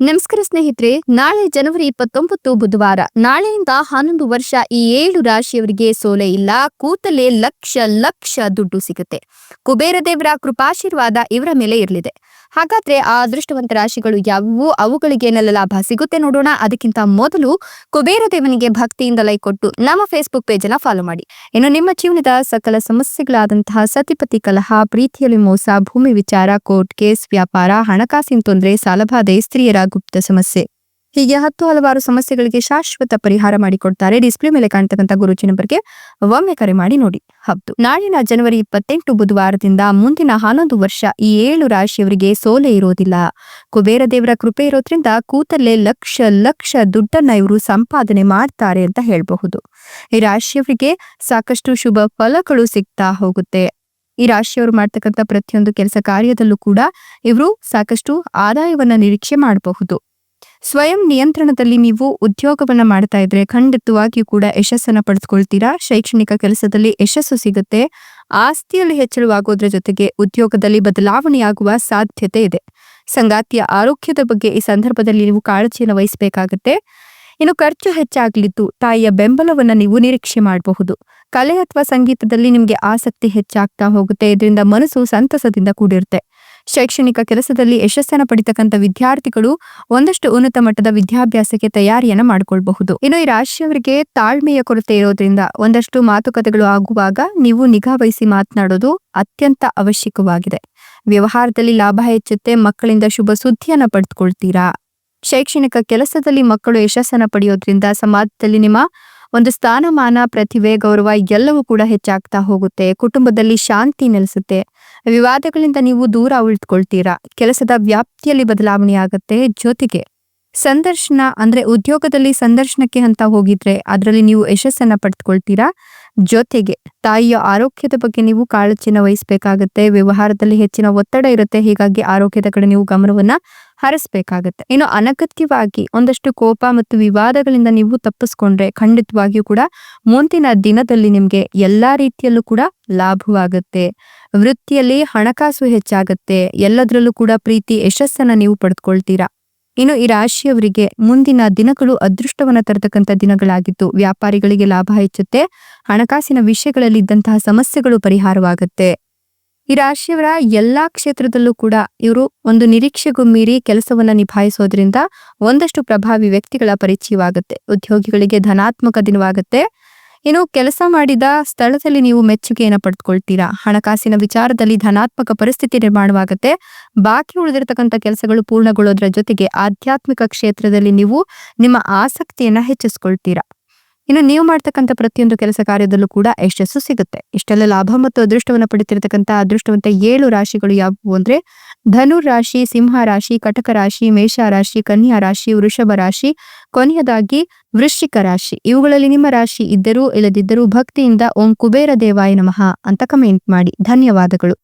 ನಮಸ್ಕಾರ ಸ್ನೇಹಿತರೆ, ನಾಳೆ ಜನವರಿ ಇಪ್ಪತ್ತೊಂಬತ್ತು ಬುಧವಾರ. ನಾಳೆಯಿಂದ ಹನ್ನೊಂದು ವರ್ಷ ಈ ಏಳು ರಾಶಿಯವರಿಗೆ ಸೋಲೆ ಇಲ್ಲ ಕೂತಲೇ ಲಕ್ಷ ಲಕ್ಷ ದುಡ್ಡು ಸಿಗುತ್ತೆ. ಕುಬೇರ ದೇವರ ಕೃಪಾಶೀರ್ವಾದ ಇವರ ಮೇಲೆ ಇರಲಿದೆ. ಹಾಗಾದ್ರೆ ಆ ಅದೃಷ್ಟವಂತ ರಾಶಿಗಳು ಯಾವುವು? ಅವುಗಳಿಗೆ ಅವುಗಳಿಗೇನೆಲ್ಲ ಲಾಭ ಸಿಗುತ್ತೆ ನೋಡೋಣ. ಅದಕ್ಕಿಂತ ಮೊದಲು ಕುಬೇರ ದೇವನಿಗೆ ಭಕ್ತಿಯಿಂದ ಲೈಕ್ ಕೊಟ್ಟು ನಮ್ಮ ಫೇಸ್ಬುಕ್ ಪೇಜ್ ಅನ್ನ ಫಾಲೋ ಮಾಡಿ. ಇನ್ನು ನಿಮ್ಮ ಜೀವನದ ಸಕಲ ಸಮಸ್ಯೆಗಳಾದಂತಹ ಸತಿಪತಿ ಕಲಹ, ಪ್ರೀತಿಯಲ್ಲಿ ಮೋಸ, ಭೂಮಿ ವಿಚಾರ ಕೋರ್ಟ್ ಕೇಸ್ ವ್ಯಾಪಾರ, ಹಣಕಾಸಿನ ತೊಂದರೆ, ಸಾಲಬಾಧೆ, ಸ್ತ್ರೀಯರ ಗುಪ್ತ ಸಮಸ್ಯೆ. ಹೀಗೆ ಹತ್ತು ಹಲವಾರು ಸಮಸ್ಯೆಗಳಿಗೆ ಶಾಶ್ವತ ಪರಿಹಾರ ಮಾಡಿಕೊಡ್ತಾರೆ. ಡಿಸ್ಪ್ಲೇ ಮೇಲೆ ಕಾಣ್ತಕ್ಕಂಥ ಗುರುಜಿ ನಂಬರ್ಗೆ ಒಮ್ಮೆ ಕರೆ ಮಾಡಿ ನೋಡಿ. ಹೌದು ನಾಳಿನ ಜನವರಿ ಇಪ್ಪತ್ತೆಂಟು ಬುಧವಾರದಿಂದ ಮುಂದಿನ ಹನ್ನೊಂದು ವರ್ಷ ಈ ಏಳು ರಾಶಿಯವರಿಗೆ ಸೋಲೆ ಇರೋದಿಲ್ಲ. ಕುಬೇರ ದೇವರ ಕೃಪೆ ಇರೋದ್ರಿಂದ ಕೂತಲ್ಲೇ ಲಕ್ಷ ಲಕ್ಷ ದುಡ್ಡನ್ನ ಇವರು ಸಂಪಾದನೆ ಮಾಡ್ತಾರೆ ಅಂತ ಹೇಳಬಹುದು. ಈ ರಾಶಿಯವರಿಗೆ ಸಾಕಷ್ಟು ಶುಭ ಫಲಗಳು ಸಿಗ್ತಾ ಹೋಗುತ್ತೆ. ಈ ರಾಶಿಯವರು ಮಾಡ್ತಕ್ಕಂಥ ಪ್ರತಿಯೊಂದು ಕೆಲಸ ಕಾರ್ಯದಲ್ಲೂ ಕೂಡ ಇವರು ಸಾಕಷ್ಟು ಆದಾಯವನ್ನ ನಿರೀಕ್ಷೆ ಮಾಡಬಹುದು. ಸ್ವಯಂ ನಿಯಂತ್ರಣದಲ್ಲಿ ನೀವು ಉದ್ಯೋಗವನ್ನ ಮಾಡ್ತಾ ಇದ್ರೆ ಖಂಡಿತವಾಗಿಯೂ ಕೂಡ ಯಶಸ್ಸನ್ನು ಪಡೆದುಕೊಳ್ತೀರಾ? ಶೈಕ್ಷಣಿಕ ಕೆಲಸದಲ್ಲಿ ಯಶಸ್ಸು ಸಿಗುತ್ತೆ. ಆಸ್ತಿಯಲ್ಲಿ ಹೆಚ್ಚಳವಾಗೋದ್ರ ಜೊತೆಗೆ ಉದ್ಯೋಗದಲ್ಲಿ ಬದಲಾವಣೆಯಾಗುವ ಸಾಧ್ಯತೆ ಇದೆ. ಸಂಗಾತಿಯ ಆರೋಗ್ಯದ ಬಗ್ಗೆ ಈ ಸಂದರ್ಭದಲ್ಲಿ ನೀವು ಕಾಳಜಿಯನ್ನು ವಹಿಸಬೇಕಾಗುತ್ತೆ. ಇನ್ನು ಖರ್ಚು ಹೆಚ್ಚಾಗಲಿದ್ದು ತಾಯಿಯ ಬೆಂಬಲವನ್ನು ನೀವು ನಿರೀಕ್ಷೆ ಮಾಡಬಹುದು. ಕಲೆ ಅಥವಾ ಸಂಗೀತದಲ್ಲಿ ನಿಮಗೆ ಆಸಕ್ತಿ ಹೆಚ್ಚಾಗ್ತಾ ಹೋಗುತ್ತೆ. ಇದರಿಂದ ಮನಸ್ಸು ಸಂತಸದಿಂದ ಕೂಡಿರುತ್ತೆ. ಶೈಕ್ಷಣಿಕ ಕೆಲಸದಲ್ಲಿ ಯಶಸ್ಸನ್ನು ಪಡಿತಕ್ಕಂಥ ವಿದ್ಯಾರ್ಥಿಗಳು ಒಂದಷ್ಟು ಉನ್ನತ ಮಟ್ಟದ ವಿದ್ಯಾಭ್ಯಾಸಕ್ಕೆ ತಯಾರಿಯನ್ನ ಮಾಡಿಕೊಳ್ಬಹುದು. ಇನ್ನು ಈ ರಾಶಿಯವರಿಗೆ ತಾಳ್ಮೆಯ ಕೊರತೆ ಇರೋದ್ರಿಂದ ಒಂದಷ್ಟು ಮಾತುಕತೆಗಳು ಆಗುವಾಗ ನೀವು ನಿಗಾ ವಹಿಸಿ ಮಾತನಾಡೋದು ಅತ್ಯಂತ ಅವಶ್ಯಕವಾಗಿದೆ. ವ್ಯವಹಾರದಲ್ಲಿ ಲಾಭ ಹೆಚ್ಚುತ್ತೆ, ಮಕ್ಕಳಿಂದ ಶುಭ ಸುದ್ದಿಯನ್ನ ಪಡೆದುಕೊಳ್ತೀರಾ? ಶೈಕ್ಷಣಿಕ ಕೆಲಸದಲ್ಲಿ ಮಕ್ಕಳು ಯಶಸ್ಸನ್ನ ಪಡೆಯೋದ್ರಿಂದ ಸಮಾಜದಲ್ಲಿ ನಿಮ್ಮ ಒಂದು ಸ್ಥಾನಮಾನ, ಪ್ರತಿಭೆ, ಗೌರವ ಎಲ್ಲವೂ ಕೂಡ ಹೆಚ್ಚಾಗ್ತಾ ಹೋಗುತ್ತೆ. ಕುಟುಂಬದಲ್ಲಿ ಶಾಂತಿ ನೆಲೆಸುತ್ತೆ. ವಿವಾದಗಳಿಂದ ನೀವು ದೂರ ಉಳಿದುಕೊಳ್ತೀರಾ? ಕೆಲಸದ ವ್ಯಾಪ್ತಿಯಲ್ಲಿ ಬದಲಾವಣೆ ಆಗತ್ತೆ ಜೊತೆಗೆ. ಸಂದರ್ಶನ ಅಂದ್ರೆ ಉದ್ಯೋಗದಲ್ಲಿ ಸಂದರ್ಶನಕ್ಕೆ ಅಂತ ಹೋಗಿದ್ರೆ ಅದರಲ್ಲಿ ನೀವು ಯಶಸ್ಸನ್ನ ಪಡೆದುಕೊಳ್ತೀರಾ ಜೊತೆಗೆ ತಾಯಿಯ ಆರೋಗ್ಯದ ಬಗ್ಗೆ ನೀವು ಕಾಳಜಿನ ವಹಿಸಬೇಕಾಗತ್ತೆ, ವ್ಯವಹಾರದಲ್ಲಿ ಹೆಚ್ಚಿನ ಒತ್ತಡ ಇರುತ್ತೆ, ಹೀಗಾಗಿ ಆರೋಗ್ಯದ ಕಡೆ ನೀವು ಗಮನವನ್ನ ಹರಿಸ್ಬೇಕಾಗತ್ತೆ. ಇನ್ನು ಅನಗತ್ಯವಾಗಿ ಒಂದಷ್ಟು ಕೋಪ ಮತ್ತು ವಿವಾದಗಳಿಂದ ನೀವು ತಪ್ಪಿಸ್ಕೊಂಡ್ರೆ ಖಂಡಿತವಾಗಿಯೂ ಕೂಡ ಮುಂದಿನ ದಿನದಲ್ಲಿ ನಿಮಗೆ ಎಲ್ಲಾ ರೀತಿಯಲ್ಲೂ ಕೂಡ ಲಾಭವಾಗುತ್ತೆ. ವೃತ್ತಿಯಲ್ಲಿ ಹಣಕಾಸು ಹೆಚ್ಚಾಗುತ್ತೆ, ಎಲ್ಲದರಲ್ಲೂ ಕೂಡ ಪ್ರೀತಿ, ಯಶಸ್ಸನ್ನ ನೀವು ಪಡೆದುಕೊಳ್ತೀರಾ ಇನ್ನು ಈ ರಾಶಿಯವರಿಗೆ ಮುಂದಿನ ದಿನಗಳು ಅದೃಷ್ಟವನ್ನ ತರತಕ್ಕಂಥ ದಿನಗಳಾಗಿದ್ದು, ವ್ಯಾಪಾರಿಗಳಿಗೆ ಲಾಭ ಹೆಚ್ಚುತ್ತೆ, ಹಣಕಾಸಿನ ವಿಷಯಗಳಲ್ಲಿ ಇದ್ದಂತಹ ಸಮಸ್ಯೆಗಳು ಪರಿಹಾರವಾಗುತ್ತೆ. ಈ ರಾಶಿಯವರ ಎಲ್ಲಾ ಕ್ಷೇತ್ರದಲ್ಲೂ ಕೂಡ ಇವರು ಒಂದು ನಿರೀಕ್ಷೆಗೂ ಮೀರಿ ಕೆಲಸವನ್ನು ನಿಭಾಯಿಸೋದ್ರಿಂದ ಒಂದಷ್ಟು ಪ್ರಭಾವಿ ವ್ಯಕ್ತಿಗಳ ಪರಿಚಯವಾಗುತ್ತೆ. ಉದ್ಯೋಗಿಗಳಿಗೆ ಧನಾತ್ಮಕ ದಿನವಾಗುತ್ತೆ ಇನ್ನು ಕೆಲಸ ಮಾಡಿದ ಸ್ಥಳದಲ್ಲಿ ನೀವು ಮೆಚ್ಚುಗೆಯನ್ನು ಪಡೆದುಕೊಳ್ತೀರಾ ಹಣಕಾಸಿನ ವಿಚಾರದಲ್ಲಿ ಧನಾತ್ಮಕ ಪರಿಸ್ಥಿತಿ ನಿರ್ಮಾಣವಾಗುತ್ತೆ. ಬಾಕಿ ಉಳಿದಿರತಕ್ಕಂಥ ಕೆಲಸಗಳು ಪೂರ್ಣಗೊಳ್ಳೋದ್ರ ಜೊತೆಗೆ ಆಧ್ಯಾತ್ಮಿಕ ಕ್ಷೇತ್ರದಲ್ಲಿ ನೀವು ನಿಮ್ಮ ಆಸಕ್ತಿಯನ್ನ ಹೆಚ್ಚಿಸ್ಕೊಳ್ತೀರಾ? ಇನ್ನು ನೀವು ಮಾಡ್ತಕ್ಕಂಥ ಪ್ರತಿಯೊಂದು ಕೆಲಸ ಕಾರ್ಯದಲ್ಲೂ ಕೂಡ ಯಶಸ್ಸು ಸಿಗುತ್ತೆ. ಇಷ್ಟೆಲ್ಲ ಲಾಭ ಮತ್ತು ಅದೃಷ್ಟವನ್ನು ಪಡಿತಿರತಕ್ಕಂಥ ಅದೃಷ್ಟವಂತ ಏಳು ರಾಶಿಗಳು ಯಾವುವು ಅಂದ್ರೆ ಧನುರ್ ರಾಶಿ, ಸಿಂಹ ರಾಶಿ, ಕಟಕ ರಾಶಿ, ಮೇಷ ರಾಶಿ, ಕನ್ಯಾ ರಾಶಿ, ವೃಷಭ ರಾಶಿ, ಕೊನೆಯದಾಗಿ ವೃಶ್ಚಿಕ ರಾಶಿ. ಇವುಗಳಲ್ಲಿ ನಿಮ್ಮ ರಾಶಿ ಇದ್ದರೂ ಇಲ್ಲದಿದ್ದರೂ ಭಕ್ತಿಯಿಂದ ಓಂ ಕುಬೇರ ದೇವಾಯ ನಮಃ ಅಂತ ಕಮೆಂಟ್ ಮಾಡಿ. ಧನ್ಯವಾದಗಳು.